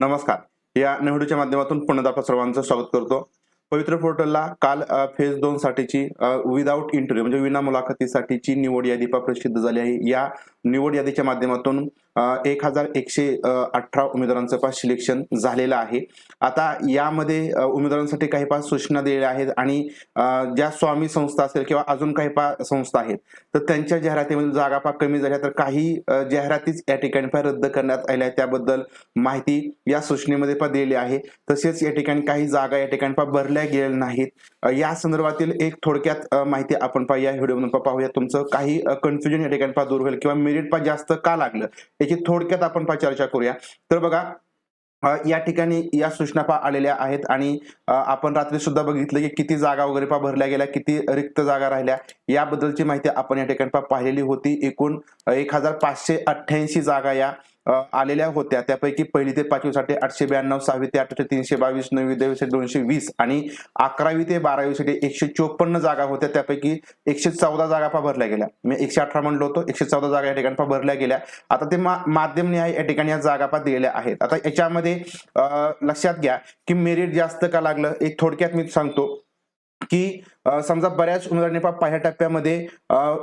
नमस्कार. या निवडीच्या माध्यमातून पुन्हा आपल्या सर्वांचं स्वागत करतो. पवित्र पोर्टलला काल फेज दोन साठीची विदाऊट इंटरव्ह्यू म्हणजे विना मुलाखतीसाठीची निवड यादी प्रसिद्ध झाली आहे. या निवड यादीच्या माध्यमातून एक हजार एकशे अठरा उमेदवारांचं पास सिलेक्शन झालेलं आहे. आता यामध्ये उमेदवारांसाठी काही पास सूचना दिलेल्या आहेत आणि ज्या स्वामी संस्था असेल किंवा अजून काही पा संस्था आहेत तर त्यांच्या जाहिरातीमध्ये जागा पा कमी झाल्या तर काही जाहिरातीच या ठिकाणी पा रद्द करण्यात आल्या आहेत. त्याबद्दल माहिती या सूचनेमध्ये पा दिलेली आहे. तसेच या ठिकाणी काही जागा या ठिकाणी पा भरल्या गेलेल्या नाहीत. या संदर्भातील एक थोडक्यात माहिती आपण पा या व्हिडिओमधून पाहूया. तुमचं काही कन्फ्युजन या ठिकाणी पा दूर होईल किंवा मेरिट पा जास्त का लागलं याची थोडक्यात आपण चर्चा करूया. तर बघा या ठिकाणी या सूचना पा आलेल्या आहेत आणि आपण रात्री सुद्धा बघितलं की किती जागा वगैरे पा भरल्या गेल्या किती रिक्त जागा राहिल्या. याबद्दलची माहिती आपण या ठिकाणी पाहिलेली होती. एकूण एक हजार पाचशे अठ्ठ्याऐंशी जागा या आलेल्या होत्या. त्यापैकी पहिली ते पाचवीसाठी आठशे ब्याण्णव सहावी ते आठशे तीनशे बावीस नववी दहावीसाठी दोनशे वीस आणि अकरावी ते बारावीसाठी एकशे चोपन्न जागा होत्या. त्यापैकी एकशे चौदा जागा पा भरल्या गेल्या. मी एकशे अठरा म्हणलो होतो. एकशे चौदा जागा या ठिकाणी पा भरल्या गेल्या. आता ते माध्यम न्याय या ठिकाणी या जागा पा दिलेल्या आहेत. आता याच्यामध्ये लक्षात घ्या की मेरिट जास्त का लागलं? एक थोडक्यात मी सांगतो की समजा बऱ्याच उमेदवारांनी पा पहिल्या टप्प्यामध्ये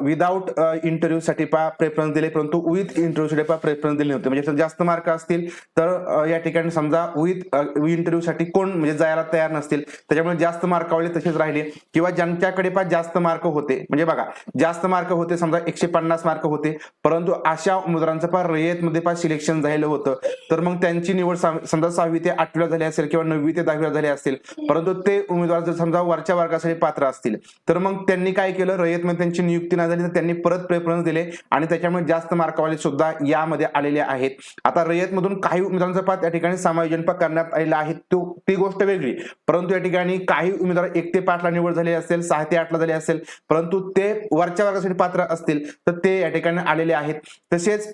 विदाऊट इंटरव्ह्यू साठी पा प्रेफरन्स दिले परंतु विथ इंटरव्ह्यू साठी पा प्रेफरन्स दिले नव्हते. म्हणजे जास्त मार्क असतील तर या ठिकाणी समजा विथ इंटरव्ह्यू साठी कोण म्हणजे जायला तयार नसतील त्याच्यामुळे जास्त मार्क आवडले तसेच राहिले. किंवा ज्यांच्याकडे पा जास्त मार्क होते. म्हणजे बघा जास्त मार्क होते समजा एकशे पन्नास मार्क होते परंतु अशा उमेदवारांचं पा रयतमध्ये पा सिलेक्शन झालेलं होतं. तर मग त्यांची निवड समजा सहावी ते आठवीला झाली असेल किंवा नववी ते दहावीला झाली असेल परंतु ते उमेदवार जर समजा वरच्या वर्गासाठी पात्र असतील. तर मग त्यांनी काय केलं? रयतमध्ये त्यांची नियुक्ती नाही झाली तर त्यांनी परत प्रेफरन्स दिले आणि त्याच्यामुळे जास्त मार्कवाले सुद्धा यामध्ये आलेले आहेत. आता रयतमधून काही उमेदवारांचा पात या ठिकाणी समायोजन पण करण्यात आलेला आहे. तो ती गोष्ट वेगळी. परंतु या ठिकाणी काही उमेदवार एक ते पाचला निवड झाली असेल सहा ते आठला झाले झाली असेल परंतु ते वरच्या वर्गासाठी पात्र असतील तर ते या ठिकाणी आलेले आहेत. तसेच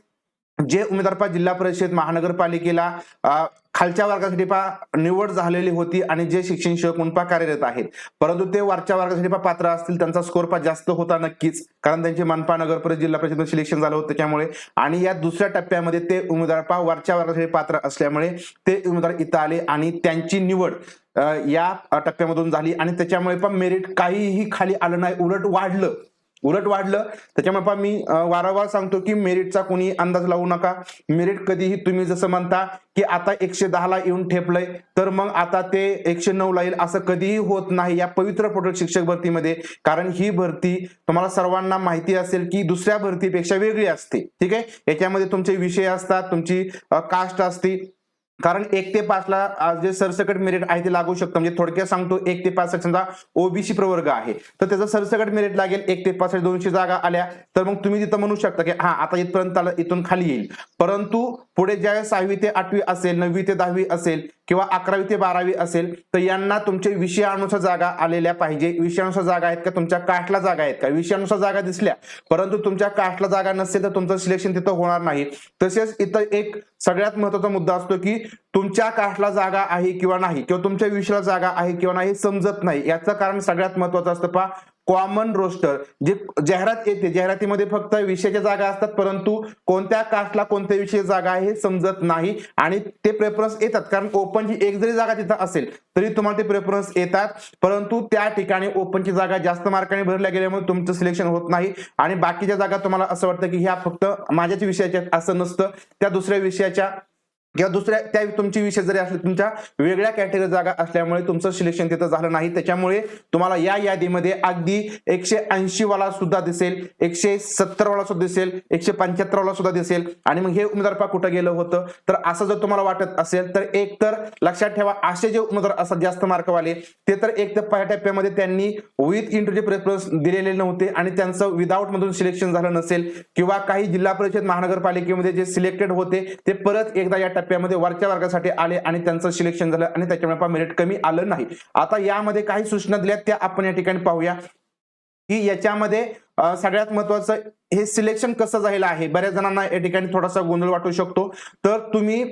जे उमेदवार पा जिल्हा परिषद महानगरपालिकेला खालच्या वर्गासाठी पा निवड झालेली होती आणि जे शिक्षण शिक्षक म्हणून पा कार्यरत आहेत. परंतु ते वरच्या वर्गासाठी पा पात्र असतील त्यांचा स्कोर पा जास्त होता नक्कीच. कारण त्यांचे मनपा नगर परिषद जिल्हा परिषद सिलेक्शन झालं होतं त्याच्यामुळे आणि या दुसऱ्या टप्प्यामध्ये ते उमेदवार पा वरच्या वर्गासाठी पात्र असल्यामुळे ते उमेदवार इथं आले आणि त्यांची निवड या टप्प्यामधून झाली. आणि त्याच्यामुळे पण मेरिट काहीही खाली आलं नाही. उलट वाढलं. उलट वाढलं. त्याच्यामुळे पहा मी वारंवार सांगतो की मेरिटचा कोणी अंदाज लावू नका. मेरिट कधीही तुम्ही जसं म्हणता की आता एकशे दहाला येऊन ठेपलंय तर मग आता ते एकशे नऊ येईल असं कधीही होत नाही या पवित्र पोटल शिक्षक भरतीमध्ये. कारण ही भरती तुम्हाला सर्वांना माहिती असेल की दुसऱ्या भरतीपेक्षा वेगळी असते. ठीक आहे? याच्यामध्ये तुमचे विषय असतात तुमची कास्ट असते. कारण एक ते पाच ला जे सरसकट मेरिट आहे ते लागू शकतं. म्हणजे थोडक्यात सांगतो एक ते पाच समजा ओबीसी प्रवर्ग आहे. तर त्याचा सरसकट मेरिट लागेल एक ते पाच दोनशे जागा आल्या तर मग तुम्ही तिथं म्हणू शकता की हा आता इथपर्यंत आलं इथून खाली येईल. परंतु पुढे ज्या सहावी ते आठवी असेल नववी ते दहावी असेल किंवा अकरावी ते बारावी असेल तर यांना तुमचे विषयानुसार जागा आलेल्या पाहिजे. विषयानुसार जागा आहेत का? तुमच्या काठला जागा आहेत का? विषयानुसार जागा दिसल्या परंतु तुमच्या काठला जागा नसेल तर तुमचं सिलेक्शन तिथं होणार नाही. तसेच इथं एक सगळ्यात महत्त्वाचा मुद्दा असतो की तुमच्या काठला जागा आहे किंवा नाही किंवा तुमच्या विषयाला जागा आहे किंवा नाही समजत नाही. याचं कारण सगळ्यात महत्वाचं असतं पहा कॉमन रोस्टर जे जाहिरात येते जाहिरातीमध्ये फक्त विषयाच्या जागा असतात परंतु कोणत्या कास्टला कोणत्या विषय जागा आहे हे समजत नाही आणि ते प्रेफरन्स येतात. कारण ओपनची एक जरी जागा तिथं असेल तरी तुम्हाला ते प्रेफरन्स येतात. परंतु त्या ठिकाणी ओपनची जागा जास्त मार्काने भरल्या गेल्यामुळे तुमचं सिलेक्शन होत नाही आणि बाकीच्या जागा तुम्हाला असं वाटतं की ह्या फक्त माझ्याच विषयाच्या असं नसतं. त्या दुसऱ्या विषयाच्या किंवा दुसऱ्या त्या तुमची विषय जरी असले तुमच्या वेगळ्या कॅटेगरी जागा असल्यामुळे तुमचं सिलेक्शन तिथं झालं नाही. त्याच्यामुळे तुम्हाला या यादीमध्ये अगदी एकशे ऐंशी वाला सुद्धा दिसेल एकशे सत्तर वाला सुद्धा दिसेल एकशे पंच्याहत्तर वाला सुद्धा दिसेल. आणि मग हे उमेदवार पा कुठं गेलं होतं. तर असं जर तुम्हाला वाटत असेल तर एक तर लक्षात ठेवा असे जे उमेदवार असतात जास्त मार्कवाले ते तर एक तर पहिल्या टप्प्यामध्ये त्यांनी विथ इंटरव्ह्यू प्रेफरन्स दिलेले नव्हते आणि त्यांचं विदाऊट मधून सिलेक्शन झालं नसेल. किंवा काही जिल्हा परिषद महानगरपालिकेमध्ये जे सिलेक्टेड होते ते परत एकदा या टप्प्यामध्ये वरच्या वर्गासाठी आले आणि त्यांचं सिलेक्शन झालं आणि त्याच्यामुळे मेरिट कमी आलं नाही. आता यामध्ये काही सूचना दिल्या त्या आपण या ठिकाणी पाहूया. की याच्यामध्ये सगळ्यात महत्वाचं हे सिलेक्शन कसं झालेलं आहे? बऱ्याच जणांना या ठिकाणी थोडासा गोंधळ वाटू शकतो. तर तुम्ही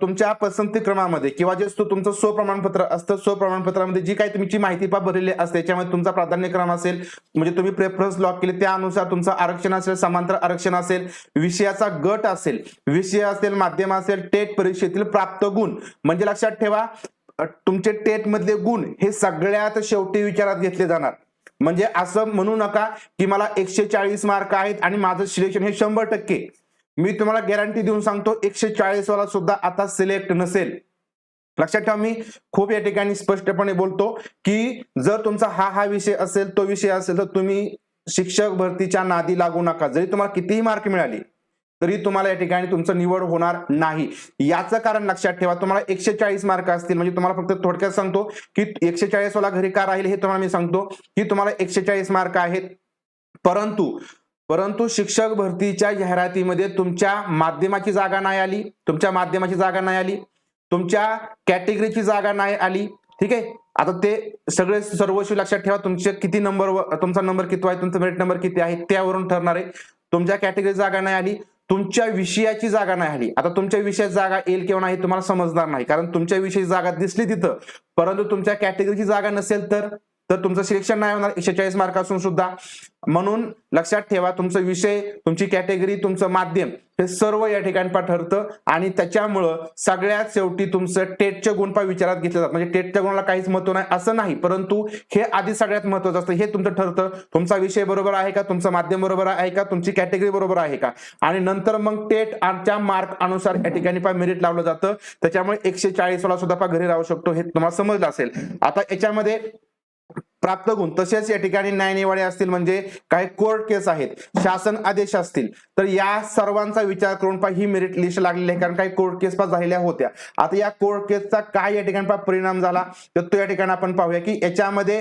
तुमच्या पसंती क्रमामध्ये किंवा जे तुमचं स्वप्रमाणपत्र असतं स्वप्रमाणपत्रामध्ये जी काही तुमची माहिती पा भरलेली असते त्याच्यामध्ये तुमचा प्राधान्यक्रम असेल म्हणजे तुम्ही प्रेफरन्स लॉक केले त्यानुसार तुमचं आरक्षण असेल समांतर आरक्षण असेल विषयाचा गट असेल विषय असेल माध्यम असेल टेट परीक्षेतील प्राप्त गुण. म्हणजे लक्षात ठेवा तुमचे टेट मधले गुण हे सगळ्यात शेवटी विचारात घेतले जाणार. म्हणजे असं म्हणू नका की मला एकशे चाळीस मार्क आहेत आणि माझं सिलेक्शन हे शंभर टक्के. मी तुम्हाला गॅरंटी देऊन सांगतो एकशे चाळीस वाला सुद्धा आता सिलेक्ट नसेल. लक्षात ठेवा मी खूप या ठिकाणी स्पष्टपणे बोलतो की जर तुमचा हा हा विषय असेल तो विषय असेल तर तुम्ही शिक्षक भरतीच्या नादी लागू नका. जरी तुम्हाला कितीही मार्क मिळाली तरी तुम्हाला या ठिकाणी तुमचं निवड होणार नाही. याचं कारण लक्षात ठेवा तुम्हाला एकशे चाळीस मार्क असतील. म्हणजे तुम्हाला फक्त थोडक्यात सांगतो की एकशे चाळीस वाला घरी का राहील हे तुम्हाला मी सांगतो की तुम्हाला एकशे चाळीस मार्क आहेत. परंतु परंतु शिक्षक भरतीच्या जाहिरातीमध्ये तुमच्या माध्यमाची जागा नाही आली तुमच्या माध्यमाची जागा नाही आली तुमच्या कॅटेगरीची जागा नाही आली. ठीक आहे? आता ते सगळे सर्वस्वी लक्षात ठेवा तुमचे किती नंबर तुमचा नंबर किती आहे तुमचा मेरिट नंबर किती आहे त्यावरून ठरणार आहे. तुमच्या कॅटेगरी जागा नाही आली. तुमच्या विषयाची जागा नाही आली. आता तुमच्या विषयाची जागा येईल किंवा नाही तुम्हाला समजणार नाही. कारण तुमच्या विषयी जागा दिसली तिथं. परंतु तुमच्या कॅटेगरीची जागा नसेल तर तर तुमचं सिलेक्शन नाही होणार एकशे चाळीस मार्क असून सुद्धा. म्हणून लक्षात ठेवा तुमचा विषय तुमची कॅटेगरी तुमचं माध्यम हे सर्व या ठिकाणी ठरतं आणि त्याच्यामुळं सगळ्यात शेवटी तुमचं टेटचे गुण पण विचारात घेतले जातात. म्हणजे टेटच्या गुणाला काहीच महत्त्व नाही असं नाही. परंतु हे आधी सगळ्यात महत्वाचं असतं. हे तुमचं ठरतं. तुमचा विषय बरोबर आहे का? तुमचं माध्यम बरोबर आहे का? तुमची कॅटेगरी बरोबर आहे का? आणि नंतर मग टेट आमच्या मार्क अनुसार या ठिकाणी पण मेरिट लावलं जातं. त्याच्यामुळे एकशे चाळीस वाला सुद्धा घरी राहू शकतो हे तुम्हाला समजलं असेल. आता याच्यामध्ये प्राप्त गुण तसेच या ठिकाणी न्यायनिवाडे असतील म्हणजे काही कोर्ट केस आहेत शासन आदेश असतील. तर या सर्वांचा विचार करून पा ही मेरिट लिस्ट लागलेली आहे. कारण काही कोर्ट केस पास झालेल्या होत्या. आता या कोर्ट केसचा काय या ठिकाणी परिणाम झाला तर तो या ठिकाणी आपण पाहूया की याच्यामध्ये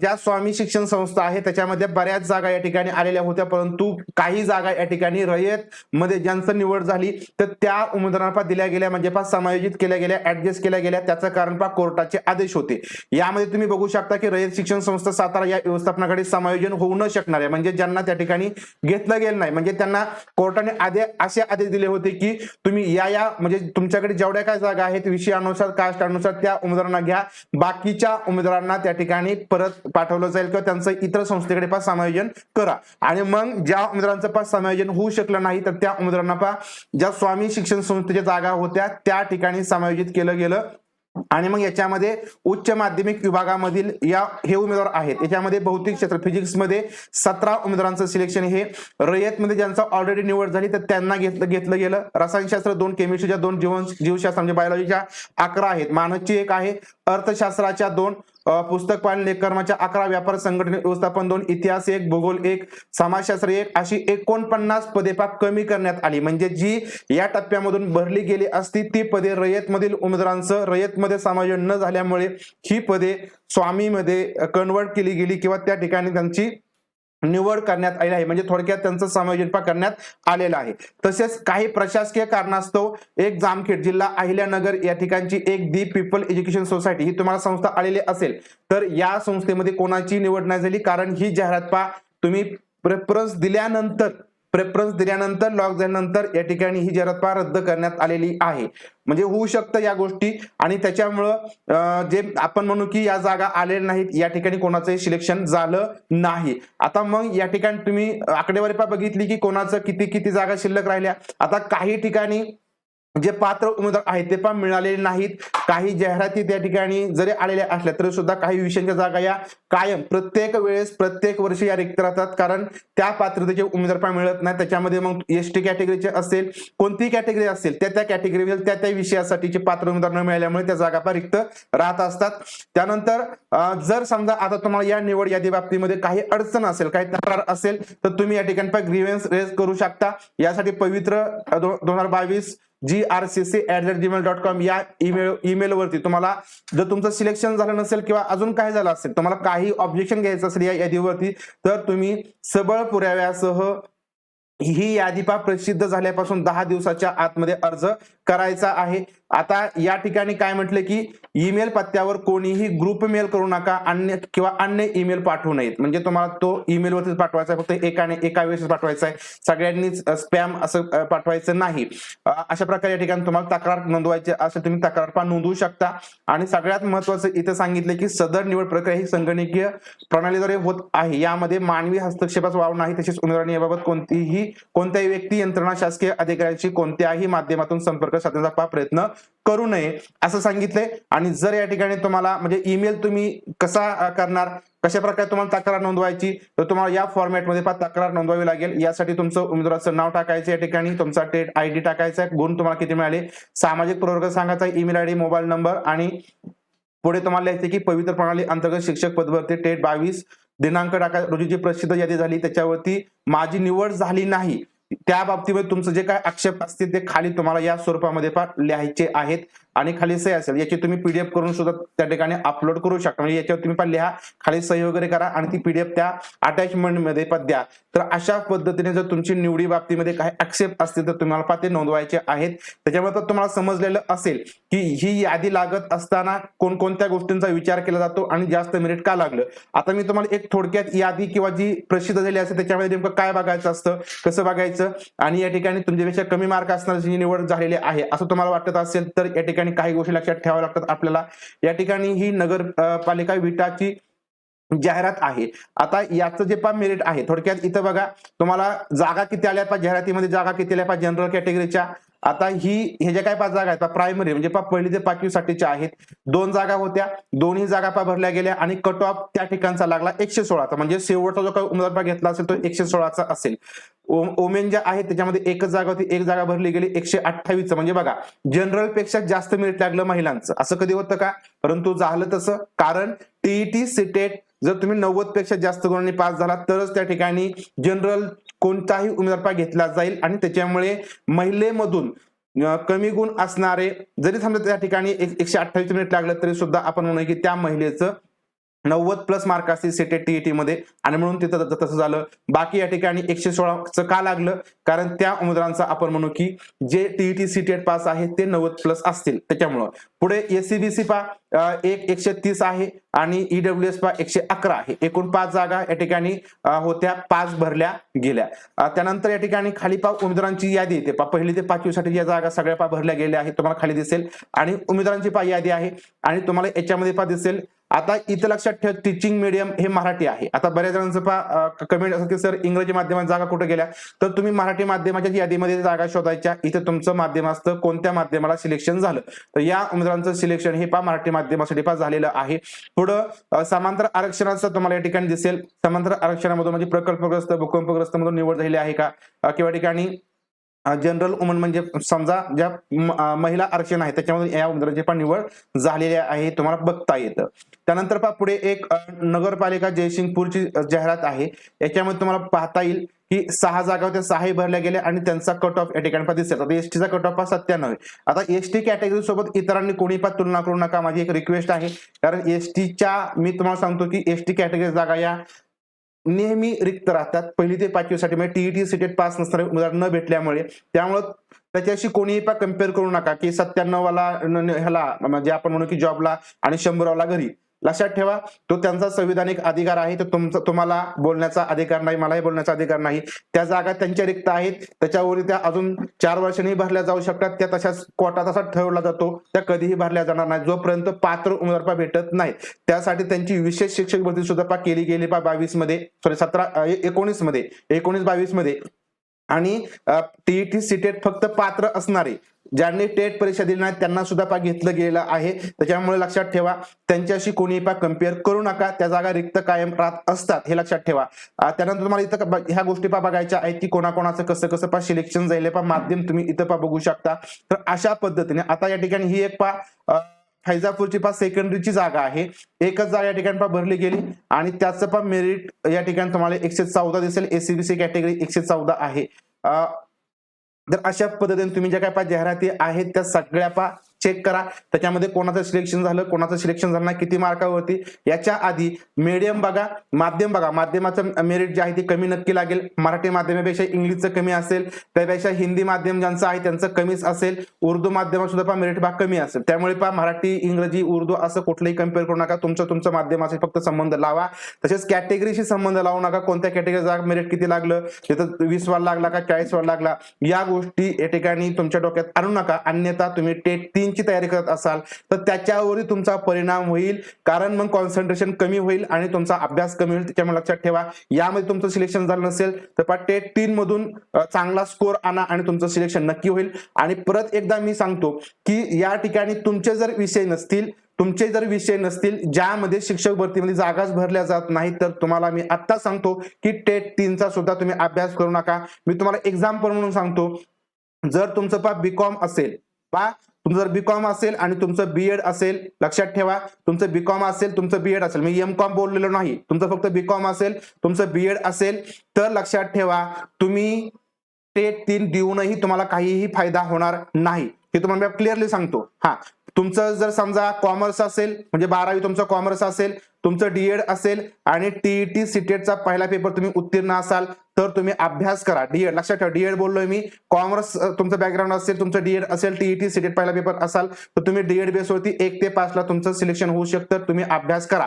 ज्या स्वामी शिक्षण संस्था आहे त्याच्यामध्ये बऱ्याच जागा या ठिकाणी आलेल्या होत्या परंतु काही जागा या ठिकाणी रयत मध्ये ज्यांचं निवड झाली तर त्या उमेदवारांना दिल्या गेल्या म्हणजे पहा समायोजित केल्या गेल्या ऍडजस्ट केल्या गेल्या त्याचं कारण पा कोर्टाचे आदेश होते. यामध्ये तुम्ही बघू शकता की रयत शिक्षण संस्था सातारा या व्यवस्थापनाकडे समायोजन होऊ न शकणार आहे. म्हणजे ज्यांना त्या ठिकाणी घेतलं गेलं नाही म्हणजे त्यांना कोर्टाने आदे असे आदेश दिले होते की तुम्ही या या म्हणजे तुमच्याकडे जेवढ्या काय जागा आहेत विषयानुसार कास्ट अनुसार त्या उमेदवारांना घ्या. बाकीच्या उमेदवारांना त्या ठिकाणी परत पाठवलं जाईल किंवा त्यांचं इतर संस्थेकडे पास समायोजन करा. आणि मग ज्या उमेदवारांचं पास समायोजन होऊ शकलं नाही तर त्या उमेदवारांना पा ज्या स्वामी शिक्षण संस्थेच्या जागा होत्या त्या ठिकाणी समायोजित केलं गेलं. आणि मग याच्यामध्ये उच्च माध्यमिक विभागामधील या हे उमेदवार आहेत. याच्यामध्ये भौतिक क्षेत्र फिजिक्समध्ये सतरा उमेदवारांचं सिलेक्शन हे रयतमध्ये ज्यांचा ऑलरेडी निवड झाली तर त्यांना घेतलं घेतलं गेलं. रसायनशास्त्र दोन केमिस्ट्रीच्या दोन जीवन जीवशास्त्र म्हणजे बायोलॉजीच्या अकरा आहेत. मानसची एक आहे अर्थशास्त्राच्या दोन पुस्तक पालन लेखकर्माच्या अकरा व्यापार संघटने व्यवस्थापन दोन इतिहास एक भूगोल एक समाजशास्त्र एक अशी एकोणपन्नास पदे पाक कमी करण्यात आली. म्हणजे जी या टप्प्यामधून भरली गेली असती ती पदे रयतमधील उमेदवारांचं रयतमध्ये समायोजन न झाल्यामुळे ही पदे स्वामीमध्ये कन्वर्ट केली गेली किंवा त्या ठिकाणी त्यांची निवड करण्यात आली आहे. म्हणजे थोडक्यात त्यांचं समायोजन करण्यात आलेलं आहे. तसेच काही प्रशासकीय कारणास्तव एक जामखेड जिल्हा अहिल्यानगर या ठिकाणची एक दी पीपल एज्युकेशन सोसायटी ही तुम्हाला संस्था आलेली असेल तर या संस्थेमध्ये कोणाची निवड नाही झाली. कारण ही जाहिरात पा तुम्ही प्रेफरन्स दिल्यानंतर प्रेफरन्स दिल्यानंतर लॉक झाल्यानंतर या ठिकाणी ही जाहिरात रद्द करण्यात आलेली आहे. म्हणजे होऊ शकतं या गोष्टी आणि त्याच्यामुळं जे आपण म्हणू की या जागा आलेल्या नाहीत या ठिकाणी कोणाचंही सिलेक्शन झालं नाही. आता मग या ठिकाणी तुम्ही आकडेवारी पा बघितली की कोणाचं किती किती जागा शिल्लक राहिल्या. आता काही ठिकाणी जे पात्र उमेदवार आहेत ते पण मिळालेले नाहीत. काही जाहिराती त्या ठिकाणी जरी आलेल्या असल्या तरी सुद्धा काही विषयांच्या जागा या कायम प्रत्येक वेळेस प्रत्येक वर्षी या रिक्त राहतात. कारण त्या पात्रतेचे उमेदवार पण मिळत नाही त्याच्यामध्ये मग एस टी कॅटेगरीचे असेल कोणतीही कॅटेगरी असेल त्या त्या कॅटेगरीमध्ये त्या त्या विषयासाठीचे पात्र उमेदवार न मिळाल्यामुळे त्या जागा पण रिक्त राहत असतात. त्यानंतर जर समजा आता तुम्हाला या निवड यादी बाबतीमध्ये काही अडचण असेल काही तक्रार असेल तर तुम्ही या ठिकाणी पण ग्रीव्हन्स रेज करू शकता. यासाठी पवित्र दोन हजार बावीस G R C C at the Gmail dot com या ईमेल ईमेलवरती तुम्हाला जर तुमचं सिलेक्शन झालं नसेल किंवा अजून काय झालं असेल तुम्हाला काही ऑब्जेक्शन घ्यायचं असेल या यादीवरती तर तुम्ही सबळ पुराव्यासह ही यादी पा प्रसिद्ध झाल्यापासून दहा दिवसाच्या आतमध्ये अर्ज करायचा आहे. आता या ठिकाणी काय म्हटलं की ईमेल पत्त्यावर कोणीही ग्रुप मेल करू नका अन्य किंवा अन्य ईमेल पाठवू नयेत. म्हणजे तुम्हाला तो ईमेलवरतीच पाठवायचा आहे फक्त एकाने एका वेळेस पाठवायचा आहे. सगळ्यांनीच स्पॅम असं पाठवायचं नाही. अशा प्रकारे या ठिकाणी तुम्हाला तक्रार नोंदवायची असेल तुम्ही तक्रार पण नोंदवू शकता. आणि सगळ्यात महत्वाचं इथं सांगितलं की सदर निवड प्रक्रिया ही संगणकीय प्रणालीद्वारे होत आहे. यामध्ये मानवी हस्तक्षेपास वाव नाही तसेच उमेदवारांनी याबाबत कोणतीही कोणत्याही व्यक्ती यंत्रणा शासकीय अधिकाऱ्याशी कोणत्याही माध्यमातून संपर्क साधण्याचा पा- प्रयत्न करू नये असं सांगितलंय आणि जर या ठिकाणी तुम्हाला म्हणजे ईमेल तुम्ही कसा करणार कशा प्रकारे तुम्हाला तक्रार नोंदवायची तर तुम्हाला या फॉर्मॅटमध्ये पा तक्रार नोंदवावी लागेल. यासाठी तुमचं उमेदवाराचं नाव टाकायचं या ठिकाणी तुमचा टेट आय डी टाकायचा आहे गुण तुम्हाला किती मिळाले सामाजिक प्रवर्ग सांगायचा email I D mobile number आणि पुढे तुम्हाला लिहायचे की पवित्र प्रणाली अंतर्गत शिक्षक पदभरती टेट बावीस दिनांक टाका रोजी जी प्रसिद्ध यादी झाली त्याच्यावरती माझी निवड झाली नाही. त्या बाबतीमध्ये तुमचं जे काय आक्षेप असतील ते खाली तुम्हाला या स्वरूपामध्ये पण लिहायचे आहेत. आणि खाली सही असेल. याची तुम्ही पीडीएफ करून सुद्धा त्या ठिकाणी अपलोड करू शकता. म्हणजे याच्यावर तुम्ही पण लिहा. खाली सही वगैरे करा आणि ती पीडीएफ त्या अटॅचमेंटमध्ये पण द्या. तर अशा पद्धतीने जर तुमची निवडी बाबतीमध्ये काही ऍक्सेप्ट असतील तर तुम्हाला ते नोंदवायचे आहेत. त्याच्यामुळे तर तुम्हाला समजलेलं असेल की ही यादी लागत असताना कोणकोणत्या गोष्टींचा विचार केला जातो आणि जास्त मेरिट का लागलं? आता मी तुम्हाला एक थोडक्यात यादी किंवा जी प्रसिद्ध झाली असेल त्याच्यामध्ये नेमकं काय बघायचं असतं कसं बघायचं? आणि या ठिकाणी तुमच्यापेक्षा कमी मार्क असणारी निवड झालेली आहे असं तुम्हाला वाटत असेल तर या ठिकाणी काही गोष्टी लक्षात ठेवाव्या लागतात आपल्याला. या ठिकाणी ही नगर पालिका विटाची जाहिरात आहे. आता याचं जे पा मेरिट आहे थोडक्यात इथं बघा तुम्हाला जागा किती आल्या पाहिजे जाहिरातीमध्ये जागा किती आल्या पाहिजे जनरल कॅटेगरीच्या आता ही हे ज्या काय पाच जागा आहेत प्रायमरी म्हणजे पा पहिली ते पाचवी साठीच्या आहेत. दोन जागा होत्या दोन्ही जागा पा भरल्या गेल्या आणि कट ऑफ त्या ठिकाणचा लागला एकशे सोळाचा म्हणजे शेवटचा जो काही उमेदवार घेतला असेल तो एकशे सोळाचा असेल. ओमेन ज्या आहेत त्याच्यामध्ये एकच जागा होती एक जागा भरली गेली एकशे अठ्ठावीस म्हणजे बघा जनरलपेक्षा जास्त मेरिट लागलं महिलांचं. असं कधी होतं का? परंतु झालं तसं कारण टीईटी सिटेट जर तुम्ही नव्वदपेक्षा जास्त गुणांनी पास झाला तरच त्या ठिकाणी जनरल कोणताही उमेदवार घेतला जाईल आणि त्याच्यामुळे महिलेमधून कमी गुण असणारे जरी समजा त्या ठिकाणी एक- एकशे अठ्ठावीस मिनिट लागलं तरी सुद्धा आपण म्हणू की त्या महिलेचं नव्वद प्लस मार्क असतील सेटेड टीईटी मध्ये आणि म्हणून तिथं तसं झालं. बाकी या ठिकाणी एकशे सोळाचं का लागलं? कारण त्या उमेदवारांचा आपण म्हणू की जे टीईटी सीटेड पास आहे ते नव्वद प्लस असतील. त्याच्यामुळं. पुढे एसीबीसी पा एक एकशे तीस आहे आणि ईडब्ल्यू एस पा एकशे अकरा आहे. एकूण पाच जागा या ठिकाणी होत्या पाच भरल्या गेल्या. त्यानंतर या ठिकाणी खाली पा उमेदवारांची यादी येते. पा पहिली ते पाचवीसाठी या जागा सगळ्या पा भरल्या गेल्या आहेत तुम्हाला खाली दिसेल. आणि उमेदवारांची पा यादी आहे. आणि तुम्हाला याच्यामध्ये पा दिसेल आता इथं लक्षात ठेव टीचिंग मीडियम हे मराठी आहे. आता बऱ्याच जणांचं पा कमेंट असं की सर इंग्रजी माध्यमात जागा कुठे गेल्या? तर तुम्ही मराठी माध्यमाच्या यादीमध्ये जागा शोधायच्या. इथे तुमचं माध्यम असतं कोणत्या माध्यमाला सिलेक्शन झालं? तर या उमेदवारांचं सिलेक्शन हे पा मराठी माध्यमासाठी पा झालेलं आहे. पुढं समांतर आरक्षणाचं तुम्हाला या ठिकाणी दिसेल. समांतर आरक्षणामधून म्हणजे प्रकल्पग्रस्त भूकंपग्रस्त मधून निवड झालेली आहे का? किंवा ठिकाणी जनरल वुमन म्हणजे समजा ज्या महिला आरक्षण आहे त्याच्यामध्ये या उमेदवारांची पण निवड झालेली आहे तुम्हाला बघता येतं. त्यानंतर पुढे एक नगरपालिका जयसिंगपूरची जाहिरात आहे. याच्यामध्ये तुम्हाला पाहता येईल. की सहा जागा होत्या सहाही भरल्या गेल्या आणि त्यांचा कट ऑफ या ठिकाणी पहा दिसेल आता एसटीचा कट ऑफ हा सत्त्याण्णव आहे आता एसटी कॅटेगरी सोबत इतरांनी कोणी पण तुलना करू नका माझी एक रिक्वेस्ट आहे. कारण एसटीच्या मी तुम्हाला सांगतो की एसटी कॅटेगरी जागा या नेहमी रिक्त राहतात. पहिली ते पाचवीसाठी म्हणजे टीईटी सीटेट पास नसणारे उमेदवार न भेटल्यामुळे. त्यामुळं त्याच्याशी कोणीही पण कंपेअर करू नका की सत्त्याण्णव वाला ह्याला म्हणजे आपण म्हणू की जॉबला आणि शंभर वाला घरी. लक्षात ठेवा तो त्यांचा संविधानिक अधिकार आहे तर तुमचा तुम्हाला बोलण्याचा अधिकार नाही मलाही बोलण्याचा अधिकार नाही. त्या जागा त्यांच्या रिक्त आहेत त्याच्यावर त्या अजून चार वर्षांनी भरल्या जाऊ शकतात त्या तशाच कोटा तसा ठेवला जातो त्या कधीही भरल्या जाणार नाही जोपर्यंत पात्र उमेदवार भेटत नाहीत त्यासाठी त्यांची विशेष शिक्षक भरती सुद्धा पा केली गेली पा बावीसमध्ये सॉरी सतरा एकोणीसमध्ये एकोणीस बावीसमध्ये आणि टीईटी सीटेट फक्त पात्र असणारे. ज्यांनी टेट परीक्षा दिली नाही त्यांना सुद्धा पा घेतलं गेलं आहे. त्याच्यामुळे लक्षात ठेवा त्यांच्याशी कोणी पा कंपेअर करू नका. त्या जागा रिक्त कायम राहत असतात हे लक्षात ठेवा. त्यानंतर तुम्हाला इथं ह्या गोष्टी पा बघायच्या आहेत की कोणाकोणाचं कसं कसं पा सिलेक्शन जाईल पा माध्यम तुम्ही इथं पा बघू शकता. तर अशा पद्धतीने आता या ठिकाणी ही एक पा फैजापूरची पा सेकंडरीची जागा आहे. एकच जागा या ठिकाणी पा भरली गेली आणि त्याचं पण मेरिट या ठिकाणी तुम्हाला एकशे चौदा दिसेल. एसीबीसी कॅटेगरी एकशे चौदा आहे. तर अशा पद्धतीने तुम्ही ज्या काय पा जाहिराती आहेत त्या सगळ्या पा चेक करा. त्याच्यामध्ये कोणाचं सिलेक्शन झालं कोणाचं सिलेक्शन झालं नाही किती मार्कावरती याच्या आधी मीडियम बघा माध्यम बघा. माध्यमाचं मेरिट जे आहे ते कमी नक्की लागेल. मराठी माध्यमापेक्षा इंग्लिशचं कमी असेल त्यापेक्षा हिंदी माध्यम ज्यांचं आहे त्यांचं कमीच असेल. उर्दू माध्यमात सुद्धा पहा मेरिट भाग कमी असेल. त्यामुळे पहा मराठी इंग्रजी उर्दू असं कुठलंही कंपेअर करू नका. तुमचं तुमचं माध्यमाशी फक्त संबंध लावा. तसेच कॅटेगरीशी संबंध लावू नका. कोणत्या कॅटेगरीचा मेरिट किती लागलं तिथं वीस वर लागला का चाळीस वर लागला या गोष्टी या ठिकाणी तुमच्या डोक्यात आणू नका. अन्यथा तुम्ही टेट तीन तीनची तयारी करत असाल तर त्याच्यावरही तुमचा परिणाम होईल. कारण मग कॉन्सन्ट्रेशन कमी होईल आणि तुमचा अभ्यास कमी होईल. त्याच्यामुळे लक्षात ठेवा. यामध्ये तुमचं सिलेक्शन झालं नसेल तर टेट तीन मधून चांगला स्कोर आणा आणि तुमचं सिलेक्शन नक्की होईल. आणि परत एकदा मी सांगतो की या ठिकाणी तुमचे जर विषय नसतील तुमचे जर विषय नसतील ज्यामध्ये शिक्षक भरतीमध्ये जागाच भरल्या जात नाही तर तुम्हाला मी आत्ता सांगतो की टेट तीनचा सुद्धा तुम्ही अभ्यास करू नका. मी तुम्हाला एक्झाम्पल म्हणून सांगतो. जर तुमचं पा बीकॉम असेल पा तुमचं जर बीकॉम असेल आणि तुमचं बीएड असेल लक्षात ठेवा. तुमचं बीकॉम असेल तुमचं बीएड असेल. मी एम कॉम बोललेलो नाही. तुमचं फक्त बीकॉम असेल तुमचं बीएड असेल तर लक्षात ठेवा तुम्ही टेट तीन देऊनही तुम्हाला काहीही फायदा होणार नाही. हे तुम्हाला मी क्लिअरली सांगतो. हा. तुमचं जर समजा कॉमर्स असेल म्हणजे बारावी तुमचं कॉमर्स असेल तुमचं डीएड असेल आणि टीईटी सीटेटचा पहिला पेपर तुम्ही उत्तीर्ण असाल तर तुम्ही अभ्यास करा. डीएड लक्षात ठेवा डीएड बोललोय मी. कॉमर्स तुमचं बॅकग्राऊंड असेल तुमचं डीएड असेल टीईटी सीटेट पहिला पेपर असाल तर तुम्ही डीएड बेसवरती एक ते पाचला तुमचं सिलेक्शन होऊ शकतं. तुम्ही अभ्यास करा.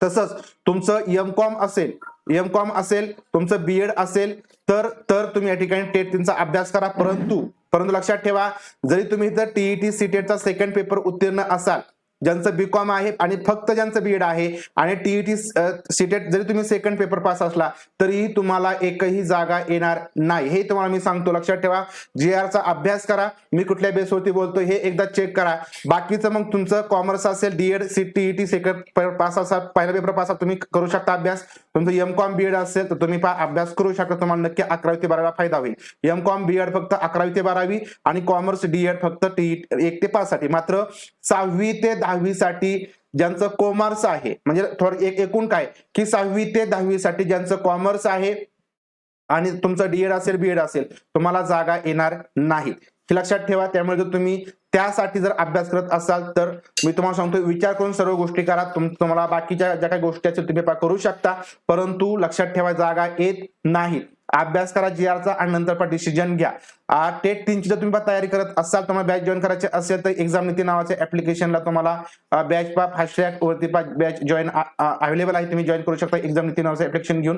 तसंच तुमचं एम कॉम असेल एम कॉम असेल तुमचं बीएड असेल तर तर तुम्ही या ठिकाणी टेट तीनचा अभ्यास करा. परंतु परंतु लक्षात ठेवा जरी तुम्ही जर टीईटी सीटेटचा सेकंड पेपर उत्तीर्ण असाल ज्यांचं बी कॉम आहे आणि फक्त ज्यांचं बीएड आहे आणि टीईटी सीटेट जरी तुम्ही सेकंड पेपर पास असला तरीही तुम्हाला एकही जागा येणार नाही. हे तुम्हाला मी सांगतो. लक्षात ठेवा. जी चा अभ्यास करा. मी कुठल्या बेसवरती बोलतो हे एकदा चेक करा. बाकीचं मग तुमचं कॉमर्स असेल DEd C TET second pass असा पहिला पेपर पास तुम्ही करू शकता अभ्यास. तुमचं एम कॉम बीएड असेल तर तुम्ही पहा अभ्यास करू शकता तुम्हाला नक्की अकरावी ते बारावीला फायदा होईल. एम कॉम बीएड फक्त अकरावी ते बारावी आणि कॉमर्स डीएड फक्त टी एक ते पाच साठी. मात्र सहावी ते दहावी साठी ज्यांचं कॉमर्स आहे म्हणजे थोडं एक एकूण काय? की सहावी ते दहावी साठी ज्यांचं कॉमर्स आहे आणि तुमचं डीएड असेल बीएड असेल तुम्हाला जागा येणार नाहीत. हे लक्षात ठेवा त्यामुळे जर तुम्ही त्यासाठी जर अभ्यास करत असाल तर मी तुम्हाला सांगतो विचार करून सर्व गोष्टी करा. तुम तुम्हाला बाकीच्या ज्या काही गोष्टी असतील तुम्ही पा- करू शकता. परंतु लक्षात ठेवा जागा येत नाहीत अभ्यास करा जी आरचा आणि नंतर पण डिसिजन घ्या. टेट तीनची जर तुम्ही तयारी करत असाल तुम्हाला बॅच जॉईन करायचे असेल तर एक्झाम नीती नावाच्या ऍप्लिकेशनला तुम्हाला बॅच पा हॅशटॅग वरती पा बॅच जॉईन अवेलेबल आहे तुम्ही जॉईन करू शकता एक्झाम नीती नावाचं ऍप्लिकेशन घेऊन.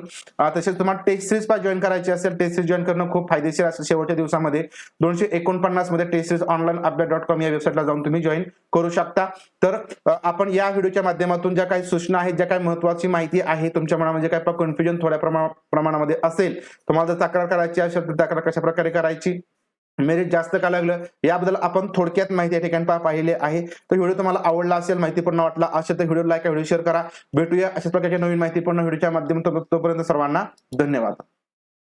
तसेच तुम्हाला टेस्ट सिरीज पा जॉईन करायची असेल टेस्ट सिरीज जॉईन करणं खूप फायदेशीर असेल शेवटच्या दिवसामध्ये. दोनशे एकोणपन्नासमध्ये test series online update dot com या वेबसाईटला जाऊन तुम्ही जॉईन करू शकता. तर आपण या व्हिडिओच्या माध्यमातून ज्या काही सूचना आहेत ज्या काही महत्वाची माहिती आहे तुमच्या मनामध्ये म्हणजे काय कन्फ्युजन थोड्या प्रमा- प्रमाणामध्ये असेल तुम्हाला जर तक्रार करायची असेल तर तक्रार कशा प्रकारे करायची? मेरिट जास्त का लागलं? याबद्दल आपण थोडक्यात माहिती या ठिकाणी पा- पाहिले आहे. तर व्हिडिओ तुम्हाला आवडला असेल माहितीपूर्ण वाटला असेल तर व्हिडिओ लाईक व्हिडिओ शेअर करा. भेटूया अशाच प्रकारच्या नवीन माहितीपूर्ण व्हिडिओच्या माध्यमातून. तोपर्यंत सर्वांना धन्यवाद.